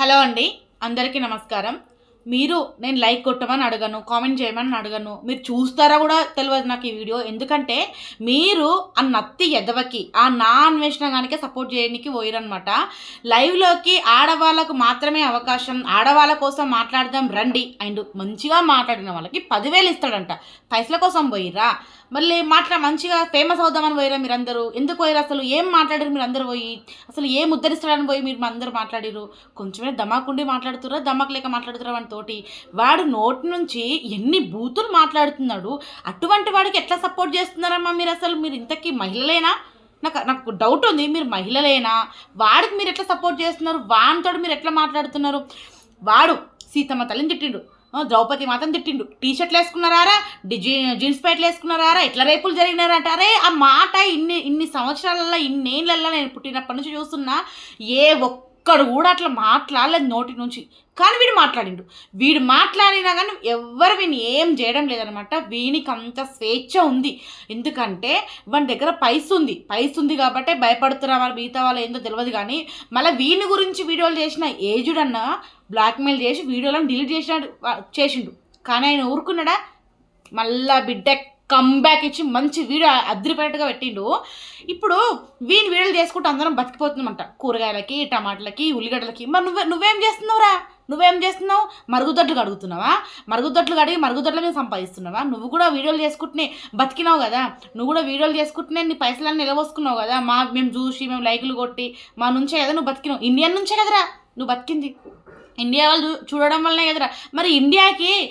Hello అండి అందరికీ నమస్కారం. మీరు నేను లైక్ కొట్టమని అడగను కామెంట్ చేయమని అడగను. మీరు చూస్తారా కూడా తెలియదు నాకు ఈ వీడియో. ఎందుకంటే మీరు ఆ నత్తి ఎదవకి ఆ నా అన్వేషణగానికే సపోర్ట్ చేయడానికి పోయిరనమాట లైవ్లోకి ఆడవాళ్ళకు మాత్రమే అవకాశం ఆడవాళ్ళ కోసం మాట్లాడదాం రండి. అండ్ మంచిగా మాట్లాడిన వాళ్ళకి పదివేలు ఇస్తాడంట. పైసల కోసం పోయిరా మళ్ళీ మాట్లా మంచిగా ఫేమస్ అవుదామని పోయిరా మీరందరూ. ఎందుకు పోయారు? అసలు ఏం మాట్లాడారు మీరు అందరూ పోయి? అసలు ఏం ఉద్ధరిస్తాడని పోయి మీరు అందరూ మాట్లాడిరు కొంచెమే దమాకుండి మాట్లాడుతురా దమాక్ లేక మాట్లాడుతురా వాని తోటి? వాడు నోటి నుంచి ఎన్ని బూతులు మాట్లాడుతున్నాడు? అటువంటి వాడికి ఎట్లా సపోర్ట్ చేస్తున్నారమ్మా మీరు అసలు? మీరు ఇంతకీ మహిళలేనా? నాకు నాకు డౌట్ ఉంది. మీరు మహిళలేనా? వాడికి మీరు ఎట్లా సపోర్ట్ చేస్తున్నారు? వానితో మీరు ఎట్లా మాట్లాడుతున్నారు? వాడు సీతమ్మ తల్లిని తిట్టిండు. ద్రౌపది మాత్రం తిట్టిండు. టీ షర్ట్లు వేసుకున్నారా డిజి జీన్స్ ప్యాంట్లు వేసుకున్నారా ఇట్లా రేపులు జరిగినారంట? అరే ఆ మాట ఇన్ని ఇన్ని సంవత్సరాలలో ఇన్నేళ్ళల్లో నేను పుట్టినప్పటి నుంచి చూస్తున్నా ఏ ఒక్క ఒక్కడు కూడా అట్లా మాట్లాడలేదు నోటి నుంచి. కానీ వీడు మాట్లాడిండు. వీడు మాట్లాడినా కానీ ఎవ్వరు వీని ఏం చేయడం లేదనమాట వీనికి అంత స్వేచ్ఛ ఉంది. ఎందుకంటే వాని దగ్గర పైసు ఉంది. పైసు ఉంది కాబట్టి భయపడుతున్నారు మరి మిగతా వాళ్ళు ఏందో తెలియదు కానీ మళ్ళీ వీని గురించి వీడియోలు చేసిన ఏజుడ్ అన్న బ్లాక్మెయిల్ చేసి వీడియోలను డిలీట్ చేసినాడు చేసిండు. కానీ ఆయన ఊరుకున్నాడా? మళ్ళా బిడ్డ కంబ్యాక్ ఇచ్చి మంచి వీడియో అద్దరిపేటగా పెట్టిండు. ఇప్పుడు వీని వీడియోలు చేసుకుంటూ అందరం బతికిపోతుందన్నమాట కూరగాయలకి టమాటాలకి ఉల్లిగడ్డలకి. మరి నువ్వే నువ్వేం చేస్తున్నావురా? నువ్వేం చేస్తున్నావు? మరుగుదొడ్లు కడుగుతున్నావా మరుగుదొడ్లు కడిగి మరుగుదొడ్ల మీద సంపాదిస్తున్నావా? నువ్వు కూడా వీడియోలు చేసుకుంటూనే బతికినావు కదా? నువ్వు కూడా వీడియోలు చేసుకుంటూనే నీ పైసలన్నీ నిలవోసుకున్నావు కదా? మా మేము చూసి మేము లైకులు కొట్టి మా నుంచే కదా నువ్వు బతికినావు. ఇండియన్ నుంచే కదరా? నువ్వు బతికింది. ఇండియా వాళ్ళు చూ- చూడడం వల్లనే కదరా. మరి ఇండియాకి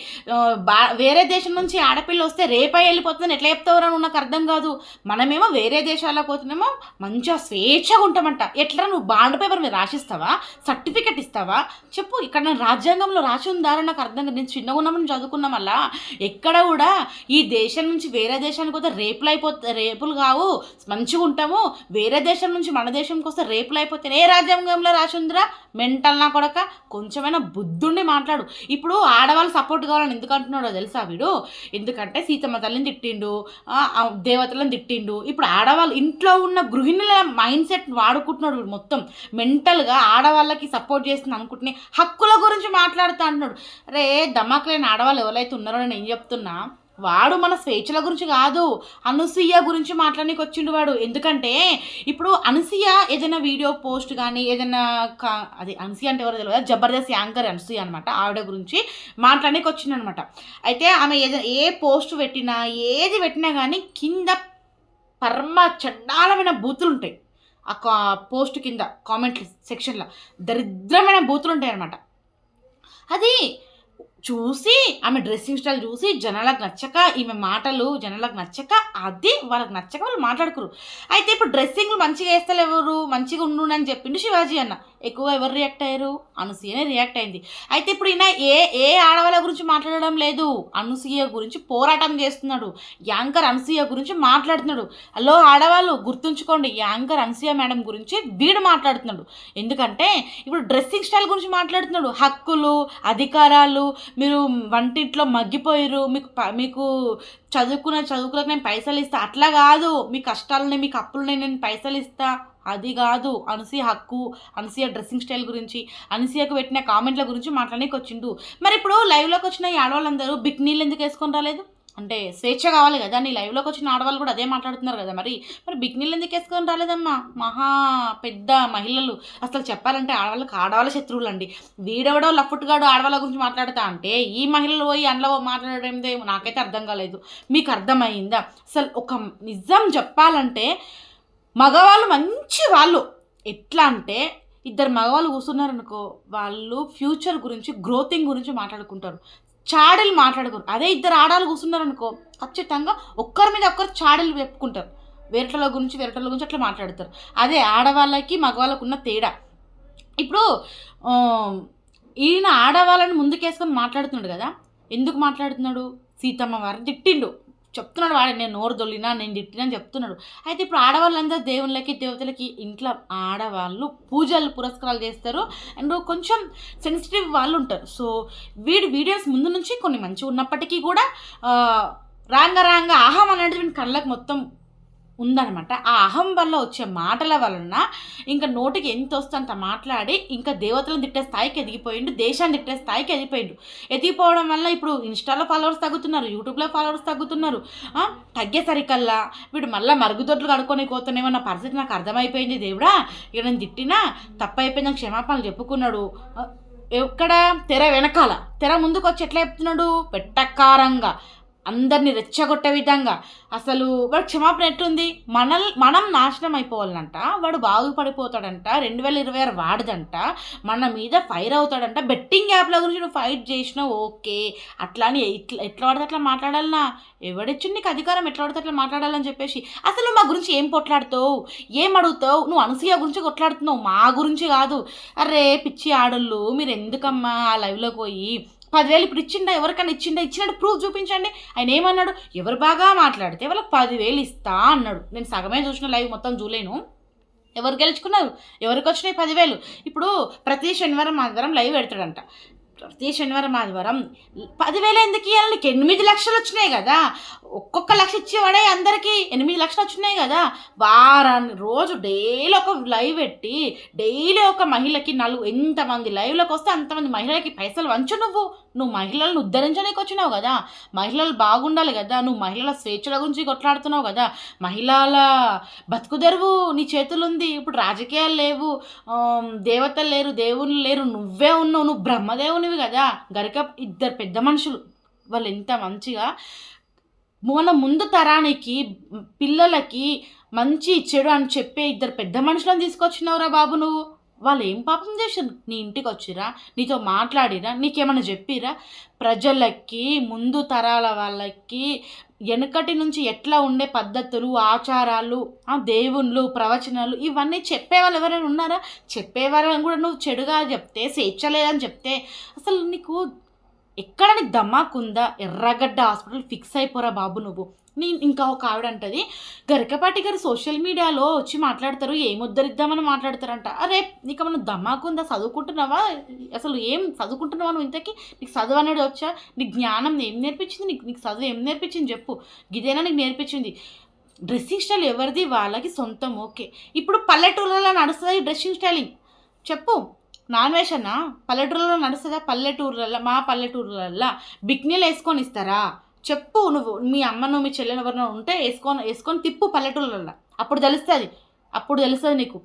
బా వేరే దేశం నుంచి ఆడపిల్ల వస్తే రేపై వెళ్ళిపోతుందని ఎట్లా చెప్తావరని నాకు అర్థం కాదు. మనమేమో వేరే దేశాలకు పోతున్నామో మంచిగా స్వేచ్ఛగా ఉంటామంట. ఎట్లా నువ్వు బాండ్ పేపర్ మీద రాసిస్తావా? సర్టిఫికెట్ ఇస్తావా? చెప్పు ఇక్కడ నా రాజ్యాంగంలో రాసి ఉందారని నాకు అర్థం కాదు. నేను చిన్నగా ఉన్నామని చదువుకున్నాం అలా ఎక్కడ కూడా ఈ దేశం నుంచి వేరే దేశానికి వస్తే రేపులు అయిపోతే రేపులు కావు. మంచిగా ఉంటాము. వేరే దేశం నుంచి మన దేశంకి వస్తే రేపులు అయిపోతే ఏ రాజ్యాంగంలో రాసి ఉందిరా? మెంటల్ నా కొడక కొంచెం కొంచెమైనా బుద్ధుండి మాట్లాడు. ఇప్పుడు ఆడవాళ్ళు సపోర్ట్ కావాలని ఎందుకు అంటున్నాడో తెలుసా వీడు? ఎందుకంటే సీతమ్మ తల్లిని తిట్టిండు దేవతలను తిట్టిండు. ఇప్పుడు ఆడవాళ్ళు ఇంట్లో ఉన్న గృహిణుల మైండ్ సెట్ వాడుకుంటున్నాడు వీడు మొత్తం. మెంటల్గా ఆడవాళ్ళకి సపోర్ట్ చేస్తుంది అనుకుంటున్నాయి హక్కుల గురించి మాట్లాడుతూ అంటున్నాడు. రే దమాక్ లేని ఆడవాళ్ళు ఎవరైతే ఉన్నారో నేను ఏం చెప్తున్నా వాడు మన స్వేచ్ఛల గురించి కాదు అనసూయ గురించి మాట్లాడడానికి వచ్చిండు వాడు. ఎందుకంటే ఇప్పుడు అనసూయ ఏదైనా వీడియో పోస్ట్ కానీ ఏదైనా కా- అది అనసూయ అంటే ఎవరో తెలియదు జబర్దస్త్ యాంకర్ అనసూయ అనమాట ఆవిడ గురించి మాట్లాడడానికి వచ్చిందనమాట అయితే ఆమె ఏదైనా ఏ పోస్ట్ పెట్టినా ఏది పెట్టినా కానీ కింద పర్మ చండాలమైన బూతులు ఉంటాయి ఆ కా పోస్ట్ కింద కామెంట్ సెక్షన్లో. దరిద్రమైన బూతులు ఉంటాయి అనమాట అది చూసి ఆమె డ్రెస్సింగ్ స్టైల్ చూసి జనాలకు నచ్చక ఈమె మాటలు జనాలకు నచ్చక అది వాళ్ళకి నచ్చక వాళ్ళు మాట్లాడుకురు. అయితే ఇప్పుడు డ్రెస్సింగ్లు మంచిగా వేస్తారు ఎవరు మంచిగా ఉండు అని చెప్పిండు శివాజీ అన్న. ఎక్కువ ఎవరు రియాక్ట్ అయ్యారు? అనుసూయనే రియాక్ట్ అయింది. అయితే ఇప్పుడు ఈయన ఏ ఏ ఆడవాళ్ళ గురించి మాట్లాడడం లేదు. అనుసూయ గురించి పోరాటం చేస్తున్నాడు. యాంకర్ అనుసూయ గురించి మాట్లాడుతున్నాడు. హలో ఆడవాళ్ళు గుర్తుంచుకోండి. యాంకర్ అనుసూయ మేడం గురించి వీడు మాట్లాడుతున్నాడు. ఎందుకంటే ఇప్పుడు డ్రెస్సింగ్ స్టైల్ గురించి మాట్లాడుతున్నాడు. హక్కులు అధికారాలు మీరు వంటింట్లో మగ్గిపోయారు మీకు ప- మీకు చదువుకునే చదువుకులకు నేను పైసలు ఇస్తా. అట్లా కాదు. మీ కష్టాలని మీకు అప్పులని నేను పైసలు ఇస్తా. అది కాదు. అనసూయ హక్కు అనసూయ డ్రెస్సింగ్ స్టైల్ గురించి అనసూయకు పెట్టిన కామెంట్ల గురించి మాట్లాడడానికి వచ్చిండు మరి ఇప్పుడు లైవ్లోకి వచ్చిన ఈ ఆడవాళ్ళందరూ బిక్ నీళ్ళు ఎందుకు వేసుకొని రాలేదు? అంటే స్వేచ్ఛ కావాలి కదా నీ లైవ్లోకి వచ్చిన ఆడవాళ్ళు కూడా అదే మాట్లాడుతున్నారు కదా మరి. మరి బిగ్నీళ్ళు ఎందుకు వేసుకొని రాలేదమ్మా? మహా పెద్ద మహిళలు. అసలు చెప్పాలంటే ఆడవాళ్ళకి ఆడవాళ్ళ శత్రువులు అండి వీడెవడో లఫుట్గాడు ఆడవాళ్ళ గురించి మాట్లాడతా అంటే ఈ మహిళలు పోయి అందులో మాట్లాడేదే నాకైతే అర్థం కాలేదు. మీకు అర్థమైందా? అసలు ఒక నిజం చెప్పాలంటే మగవాళ్ళు మంచి వాళ్ళు. ఎట్లా అంటే ఇద్దరు మగవాళ్ళు కూర్చున్నారనుకో వాళ్ళు ఫ్యూచర్ గురించి గ్రోతింగ్ గురించి మాట్లాడుకుంటారు. చాడలు మాట్లాడుకోరు అదే ఇద్దరు ఆడాలు కూర్చున్నారనుకో ఖచ్చితంగా ఒక్కరి మీద ఒక్కరు చాడలు చెప్పుకుంటారు వేరటల గురించి వేరటల గురించి అట్లా మాట్లాడతారు. అదే ఆడవాళ్ళకి మగవాళ్ళకు ఉన్న తేడా. ఇప్పుడు ఈయన ఆడవాళ్ళని ముందుకేసుకొని మాట్లాడుతున్నాడు కదా? ఎందుకు మాట్లాడుతున్నాడు? సీతమ్మ వారిని తిట్టిండు. చెప్తున్నాడు వాడు నేను నోరు దొల్లినా నేను తిట్టినా చెప్తున్నాడు. అయితే ఇప్పుడు ఆడవాళ్ళందరూ దేవుళ్ళకి దేవతలకి ఇంట్లో ఆడవాళ్ళు పూజలు పురస్కారాలు చేస్తారు. అండ్ కొంచెం సెన్సిటివ్ వాళ్ళు ఉంటారు. సో వీడి వీడియోస్ ముందు నుంచి కొన్ని మంచిగా ఉన్నప్పటికీ కూడా రాంగ రాంగ ఆహం అనేది కళ్ళకు మొత్తం ఉందనమాట ఆ అహం వల్ల వచ్చే మాటల వలన ఇంకా నోటికి ఎంత వస్తే అంత మాట్లాడి ఇంకా దేవతలను తిట్టే స్థాయికి ఎదిగిపోయిండు దేశాన్ని తిట్టే స్థాయికి ఎదిగిపోయిండు. ఎదిగిపోవడం వల్ల ఇప్పుడు ఇన్స్టాలో ఫాలోవర్స్ తగ్గుతున్నారు యూట్యూబ్లో ఫాలోవర్స్ తగ్గుతున్నారు. తగ్గేసరికల్లా వీడు మళ్ళీ మరుగుదొడ్లు కడుక్కొని పోతానేమో పరిస్థితి నాకు అర్థమైపోయింది దేవుడా? ఇక నేను తిట్టినా తప్పైపోయింది క్షమాపణలు చెప్పుకున్నాడు. ఎక్కడ తెర వెనకాల తెర ముందుకు వచ్చి ఎట్లా చెప్తున్నాడు? పెట్టకారంగా. అందరిని రెచ్చగొట్టే విధంగా. అసలు వాడు క్షమాపణ ఎట్టుంది? మనల్ మనం నాశనం అయిపోవాలంట వాడు బాగుపడిపోతాడంట రెండు వేల ఇరవై ఆరు వాడదంట మన మీద ఫైర్ అవుతాడంట. బెట్టింగ్ యాప్ల గురించి నువ్వు ఫైట్ చేసినావు ఓకే. అట్లా అని ఎట్లా ఎట్లా పడితే అట్లా మాట్లాడాలనా? ఎవడిచ్చి నీకు అధికారం? ఎట్లా పడితే అట్లా మాట్లాడాలని చెప్పేసి. అసలు మా గురించి ఏం పొట్లాడుతావు? ఏం అడుగుతావు? నువ్వు అనసూయ గురించి కొట్లాడుతున్నావు? మా గురించి కాదు. అరే పిచ్చి ఆడోళ్ళు మీరు ఎందుకమ్మా ఆ లైవ్లో పోయి పదివేలు ఇప్పుడు ఇచ్చిండా ఎవరికైనా ఇచ్చిండా? ఇచ్చినట్టు ప్రూఫ్ చూపించండి. ఆయన ఏమన్నాడు? ఎవరు బాగా మాట్లాడితే వాళ్ళకి పదివేలు ఇస్తా అన్నాడు. నేను సగమే చూసిన లైవ్ మొత్తం చూలేను ఎవరు గెలుచుకున్నారు? ఎవరికి వచ్చినాయి పదివేలు? ఇప్పుడు ప్రతి శనివారం ఆదివారం లైవ్ పెడతాడంట. ప్రతి శనివారం ఆదివారం. పదివేలు ఎందుకు ఇవ్వాలి నీకు ఎనిమిది లక్షలు వచ్చినాయి కదా. ఒక్కొక్క లక్ష ఇచ్చేవాడే అందరికీ ఎనిమిది లక్షలు వచ్చినాయి కదా. వారాన్ని రోజు డైలీ ఒక లైవ్ పెట్టి డైలీ ఒక మహిళకి నలుగు ఎంతమంది లైవ్లోకి వస్తే అంతమంది మహిళలకి పైసలు వంచు నువ్వు. నువ్వు మహిళలను ఉద్ధరించడానికి వచ్చినావు కదా మహిళలు బాగుండాలి కదా నువ్వు మహిళల స్వేచ్ఛల గురించి కొట్లాడుతున్నావు కదా మహిళల బతుకుదెరువు నీ చేతులుంది ఇప్పుడు రాజకీయాలు లేవు దేవతలు లేరు దేవుళ్ళు లేరు నువ్వే ఉన్నావు నువ్వు బ్రహ్మదేవునివి కదా గరిక ఇద్దరు పెద్ద మనుషులు వాళ్ళు ఎంత మంచిగా మన ముందు తరానికి పిల్లలకి మంచి చెడు అని చెప్పే ఇద్దరు పెద్ద మనుషులను తీసుకొచ్చినావురా బాబు నువ్వు. వాళ్ళు ఏం పాపం చేశారు? నీ ఇంటికి వచ్చిరా నీతో మాట్లాడిరా నీకేమైనా చెప్పిరా? ప్రజలకి ముందు తరాల వాళ్ళకి వెనకటి నుంచి ఎట్లా ఉండే పద్ధతులు ఆచారాలు ఆ దేవుళ్ళు ప్రవచనాలు ఇవన్నీ చెప్పేవాళ్ళు ఎవరైనా ఉన్నారా? చెప్పేవాళ్ళని కూడా నువ్వు చెడుగా చెప్తే స్వేచ్ఛ లేదని చెప్తే అసలు నీకు ఎక్కడ నీకు దమ్మాకుందా ఎర్రగడ్డ హాస్పిటల్ ఫిక్స్ అయిపోరా బాబు నువ్వు. నీ ఇంకా ఒక ఆవిడ అంటది గరికపాటి గారు సోషల్ మీడియాలో వచ్చి మాట్లాడతారు ఏముద్దరిద్దామని మాట్లాడతారంట. అరే నీకు మనం దమ్మాకుందా చదువుకుంటున్నావా? అసలు ఏం చదువుకుంటున్నావా నువ్వు ఇంతకీ? నీకు చదువు అనేది వచ్చా? నీకు జ్ఞానం ఏం నేర్పించింది? నీకు నీకు చదువు ఏం నేర్పించింది చెప్పు. ఇదేనా నీకు నేర్పించింది? డ్రెస్సింగ్ స్టైల్ ఎవరిది? వాళ్ళకి సొంతం ఓకే. ఇప్పుడు పల్లెటూళ్ళలో నడుస్తుంది డ్రెస్సింగ్ స్టైలింగ్. చెప్పు. నాన్ వెజ్ అన్నా పల్లెటూరులో నడుస్తుందా? పల్లెటూర్లలో మా పల్లెటూర్లలో బిక్నీలు వేసుకొని ఇస్తారా? చెప్పు నువ్వు మీ అమ్మను మీ చెల్లెని ఎవరినో ఉంటే వేసుకొని వేసుకొని తిప్పు పల్లెటూర్లలో అప్పుడు తెలుస్తుంది. అప్పుడు తెలుస్తుంది నీకు.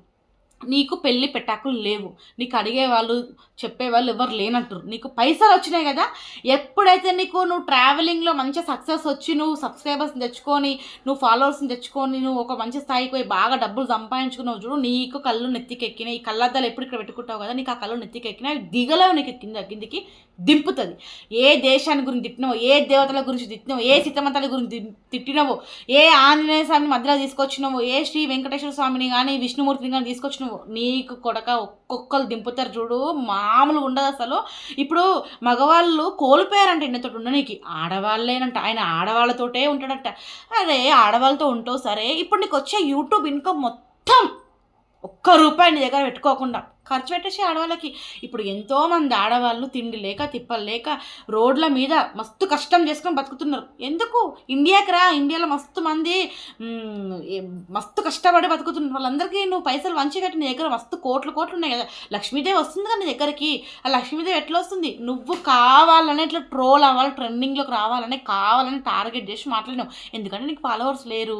నీకు పెళ్ళి పెట్టాకులు లేవు. నీకు అడిగే వాళ్ళు చెప్పేవాళ్ళు ఎవరు లేనట్టు నీకు పైసలు వచ్చినాయి కదా? ఎప్పుడైతే నీకు నువ్వు ట్రావెలింగ్లో మంచి సక్సెస్ వచ్చి నువ్వు సబ్స్క్రైబర్స్ని తెచ్చుకొని నువ్వు ఫాలోవర్స్ని తెచ్చుకొని నువ్వు ఒక మంచి స్థాయికి పోయి బాగా డబ్బులు సంపాదించుకున్నావు చూడు నీకు కళ్ళు నెత్తికెక్కినాయి. ఈ కళ్ళద్దాలు ఎప్పుడు ఇక్కడ పెట్టుకుంటావు కదా? నీకు ఆ కళ్ళు నెత్తికెక్కినాయి. దిగలేవు నీకు కింద కిందికి. దింపుతుంది. ఏ దేశాన్ని గురించి తిట్టినావో ఏ దేవతల గురించి తిట్టినావో ఏ సీతమంతల గురించి తి- తిట్టినావో ఏ ఆంజనేయ స్వామిని మధ్యలో తీసుకొచ్చినావో ఏ శ్రీ వెంకటేశ్వర స్వామిని కానీ విష్ణుమూర్తిని కానీ తీసుకొచ్చినావో నీకు కొడక ఒక్కొక్కరు దింపుతారు చూడు. మామూలుగా ఉండదు అసలు. ఇప్పుడు మగవాళ్ళు కోల్పోయారంట ఈయనతో ఉండనీకి. ఆడవాళ్ళేనంట ఆయన ఆడవాళ్ళతోటే ఉంటాడంట. అరే ఆడవాళ్ళతో ఉంటావు సరే. ఇప్పుడు నీకు వచ్చే యూట్యూబ్ ఇన్కమ్ మొత్తం ఒక్క రూపాయి నీ దగ్గర పెట్టుకోకుండా ఖర్చు పెట్టేసి ఆడవాళ్ళకి. ఇప్పుడు ఎంతోమంది ఆడవాళ్ళు తిండి లేక తిప్పలు లేక రోడ్ల మీద మస్తు కష్టం చేసుకొని బతుకుతున్నారు. ఎందుకు? ఇండియాకి రా ఇండియాలో మస్తు మంది మస్తు కష్టపడి బతుకుతున్నారు. వాళ్ళందరికీ నువ్వు పైసలు వంచి కట్టి నీ దగ్గర మస్తు కోట్లు కోట్లు ఉన్నాయి కదా. లక్ష్మీదేవి వస్తుంది కదా నీ దగ్గరికి. ఆ లక్ష్మీదేవి ఎట్లా వస్తుంది? నువ్వు కావాలని ఇట్లా ట్రోల్ అవ్వాలి ట్రెండింగ్లోకి రావాలని కావాలని టార్గెట్ చేసి మాట్లాడినావు. ఎందుకంటే నీకు ఫాలోవర్స్ లేరు.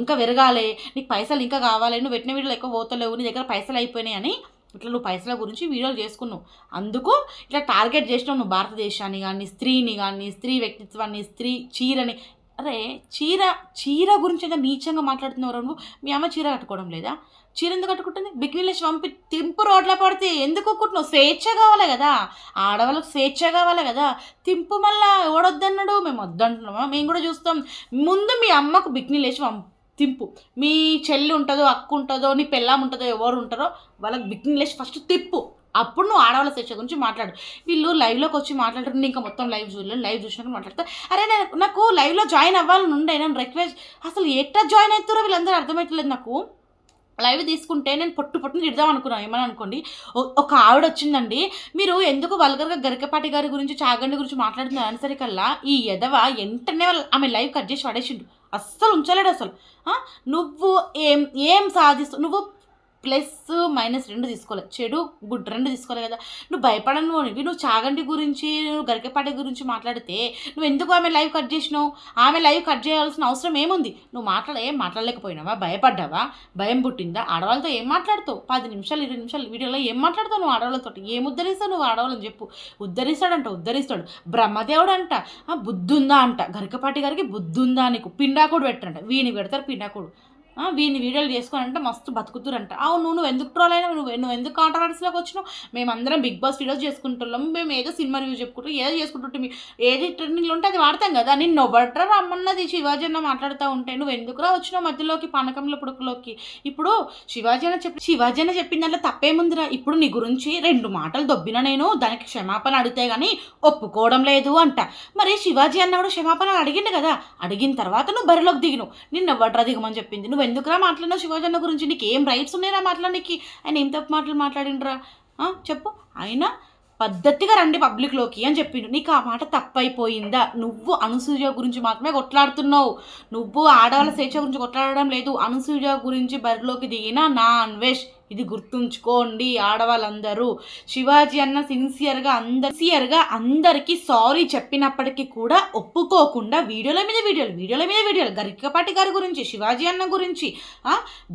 ఇంకా పెరగాలి నీకు పైసలు ఇంకా కావాలి. నువ్వు పెట్టిన వీడియోలు ఎక్కువ పోతలేవు. నీ దగ్గర పైసలు అయిపోయినాయి అని ఇట్లా నువ్వు పైసల గురించి వీడియోలు చేసుకున్నావు. అందుకు ఇట్లా టార్గెట్ చేసినావు నువ్వు భారతదేశాన్ని కానీ స్త్రీని కానీ స్త్రీ వ్యక్తిత్వాన్ని స్త్రీ చీరని. అరే చీర చీర గురించి ఏదో నీచంగా మాట్లాడుతున్నావు నువ్వు. మీ అమ్మ చీర కట్టుకోవడం లేదా? చీర ఎందుకు కట్టుకుంటుంది? బిక్నీలేసి పంపి తింపు రోడ్ల పడితే ఎందుకు కుట్టున్నావు స్వేచ్ఛ కావాలి కదా. ఆడవాళ్ళకి స్వేచ్ఛ కావాలి కదా. తింపు మళ్ళా ఓడొద్దన్నాడు మేము వద్దంటున్నామా మేము కూడా చూస్తాం. ముందు మీ అమ్మకు బిక్నీలేసి పంపు. తింపు. మీ చెల్లి ఉంటుందో అక్క ఉంటుందో నీ పెళ్ళాం ఉంటుందో ఎవరు ఉంటారో వాళ్ళకి బిక్నింగ్ లేచి ఫస్ట్ తిప్పు. అప్పుడు నువ్వు ఆడవాళ్ళ శిక్ష గురించి మాట్లాడు. వీళ్ళు లైవ్లోకి వచ్చి మాట్లాడరు ఇంకా మొత్తం లైవ్ చూడలేదు. లైవ్ చూసినాక మాట్లాడతా అరే నేను నాకు లైవ్లో జాయిన్ అవ్వాలని ఉండే. నేను రిక్వెస్ట్ అసలు ఎట్లా జాయిన్ అవుతారో వీళ్ళందరూ అర్థమవుతలేదు నాకు. లైవ్ తీసుకుంటే నేను పొట్టు పొట్టుని తిడదాం అనుకున్నాను ఏమని అనుకోండి? ఒక ఆవిడ వచ్చిందండి. మీరు ఎందుకు వల్గర్గా గరికపాటి గారి గురించి చాగండి గురించి మాట్లాడుతున్నారు అనేసరికల్లా ఈ ఎదవ వెంటనే ఆమె లైవ్ కట్ చేసి పడేసిండు. అస్సలు ఉంచలేడు అసలు. నువ్వు ఏం ఏం సాధిస్తావు నువ్వు ప్లస్ మైనస్ రెండు తీసుకోలేదు చెడు గుడ్ రెండు తీసుకోలేదు కదా. నువ్వు భయపడను నువ్వు నువ్వు చాగంటి గురించి నువ్వు గరికపాటి గురించి మాట్లాడితే నువ్వు ఎందుకు ఆమె లైవ్ కట్ చేసినావు? ఆమె లైవ్ కట్ చేయాల్సిన అవసరం ఏముంది? నువ్వు మాట్లాడ ఏం మాట్లాడలేకపోయినావా? భయపడ్డావా? భయం పుట్టిందా? ఆడవాళ్ళతో ఏం మాట్లాడుతావు? పది నిమిషాలు ఇరవై నిమిషాలు వీడియోలో ఏం మాట్లాడతావు నువ్వు ఆడవాళ్ళతో ఏం ఉద్ధరిస్తావు నువ్వు ఆడవాళ్ళని చెప్పు. ఉద్ధరిస్తాడంట ఉద్ధరిస్తాడు. బ్రహ్మదేవుడు అంట ఆ, బుద్ధుందా అంట. గరికపాటి గారికి బుద్ధుందా నీకు? పిండాకుడు పెట్టంట వీని పెడతారు పిండాకుడు. వీని వీడియోలు చేసుకోనంటే మస్తు బతుకుతురంట. అవును నువ్వు ఎందుకు ట్రోల్ అయినా నువ్వు నువ్వు ఎందుకు కాంట్రవర్సీలోకి వచ్చినావు? మేమందరం బిగ్ బాస్ వీడియోస్ చేసుకుంటున్నాం. మేము ఏదో సినిమా రివ్యూ చెప్పుకుంటాం ఏదో చేసుకుంటుంటే మీ ఏది ట్రెండింగ్లో ఉంటే అది వాడతాం కదా? నేను ఒబట్రా రమ్మన్నది శివాజీ అన్న మాట్లాడుతూ ఉంటే. నువ్వు ఎందుకురా వచ్చినావు మధ్యలోకి పానకంలో పుడుకులోకి ఇప్పుడు శివాజీ అన్న చెప్పి శివాజీ అన్న చెప్పిన దాంట్లో తప్పేముందిరా? ఇప్పుడు నీ గురించి రెండు మాటలు దొబ్బిన నేను దానికి క్షమాపణ అడిగితే కానీ ఒప్పుకోవడం లేదు అంట. మరి శివాజీ అన్న కూడా క్షమాపణ అడిగిండు కదా? అడిగిన తర్వాత నువ్వు బరిలోకి దిగినావు. నిన్న ఎవడ్రా దిగమని చెప్పింది. నువ్వు ఎందుకురా మాట్లాడినా శివాజన్న గురించి? నీకు ఏం రైట్స్ ఉన్నాయిరా మాట్లాడడానికి ఆయన ఏం తప్పు మాటలు మాట్లాడిండ్రా? చెప్పు. అయినా పద్ధతిగా రండి పబ్లిక్లోకి అని చెప్పిండు. నీకు ఆ మాట తప్పైపోయిందా? నువ్వు అనుసూయ గురించి మాత్రమే కొట్లాడుతున్నావు. నువ్వు ఆడవాళ్ళ స్వేచ్ఛ గురించి కొట్లాడడం లేదు. అనుసూయ గురించి బరిలోకి దిగిన నా అన్వేష్. ఇది గుర్తుంచుకోండి ఆడవాళ్ళందరూ. శివాజీ అన్న సిన్సియర్గా అందరు సిన్సియర్గా అందరికీ సారీ చెప్పినప్పటికీ కూడా ఒప్పుకోకుండా వీడియోల మీద వీడియోలు వీడియోల మీద వీడియోలు. గరికపాటి గారి గురించి శివాజీ అన్న గురించి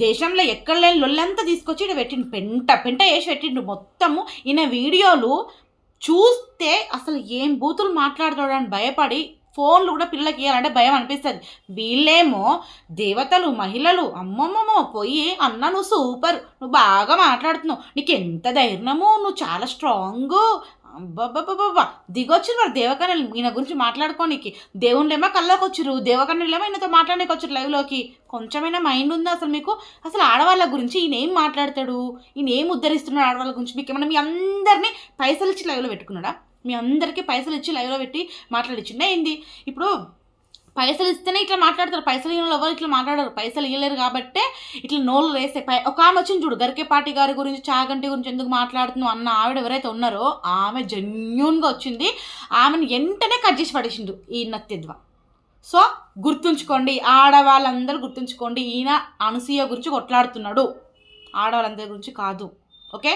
దేశంలో ఎక్కడ లేని లొల్లంతా తీసుకొచ్చి ఇక్కడ పెట్టిండు. పెంట పెంట వేసి పెట్టిండు. మొత్తము ఈయన వీడియోలు చూస్తే అసలు ఏం బూతులు మాట్లాడతాడని భయపడి ఫోన్లు కూడా పిల్లలకి ఇవ్వాలంటే భయం అనిపిస్తుంది. వీళ్ళేమో దేవతలు మహిళలు అమ్మమ్మమ్మో పోయి అన్న నువ్వు సూపర్ నువ్వు బాగా మాట్లాడుతున్నావు నీకు ఎంత ధైర్యము నువ్వు చాలా స్ట్రాంగ్. అబ్బబ్బబ్బబ్బా దిగొచ్చిన మరి దేవకన్యలు ఈయన గురించి మాట్లాడుకోనికి. దేవుళ్ళేమో కళ్ళకి వచ్చిర్రు దేవకన్యలేమో ఈయనతో మాట్లాడడానికి వచ్చారు లైవ్లోకి. కొంచెమైనా మైండ్ ఉందా అసలు మీకు? అసలు ఆడవాళ్ళ గురించి ఈయన ఏం మాట్లాడతాడు? ఈయన ఏం ఉద్ధరిస్తున్నాడు ఆడవాళ్ళ గురించి? మీకు ఏమైనా మీ అందరినీ పైసలు ఇచ్చి లైవ్లో పెట్టుకున్నాడా? మీ అందరికీ పైసలు ఇచ్చి లైవ్లో పెట్టి మాట్లాడించిండే ఏంది? ఇప్పుడు పైసలు ఇస్తేనే ఇట్లా మాట్లాడతారు. పైసలు ఇవ్వడం ఎవరు ఇట్లా మాట్లాడరు. పైసలు ఇవ్వలేరు కాబట్టే ఇట్లా నోళ్ళు వేసే పై ఒక ఆమె వచ్చింది చూడు గరికేపాటి గారి గురించి చాగంటి గురించి ఎందుకు మాట్లాడుతున్నావు అన్న ఆవిడ ఎవరైతే ఉన్నారో ఆమె జెన్యున్గా వచ్చింది. ఆమెను వెంటనే కట్ చేసి పడేసిండు ఈ నత్యద్వ. సో గుర్తుంచుకోండి ఆడవాళ్ళందరూ గుర్తుంచుకోండి ఈయన అనసూయ గురించి కొట్లాడుతున్నాడు. ఆడవాళ్ళందరి గురించి కాదు. ఓకే?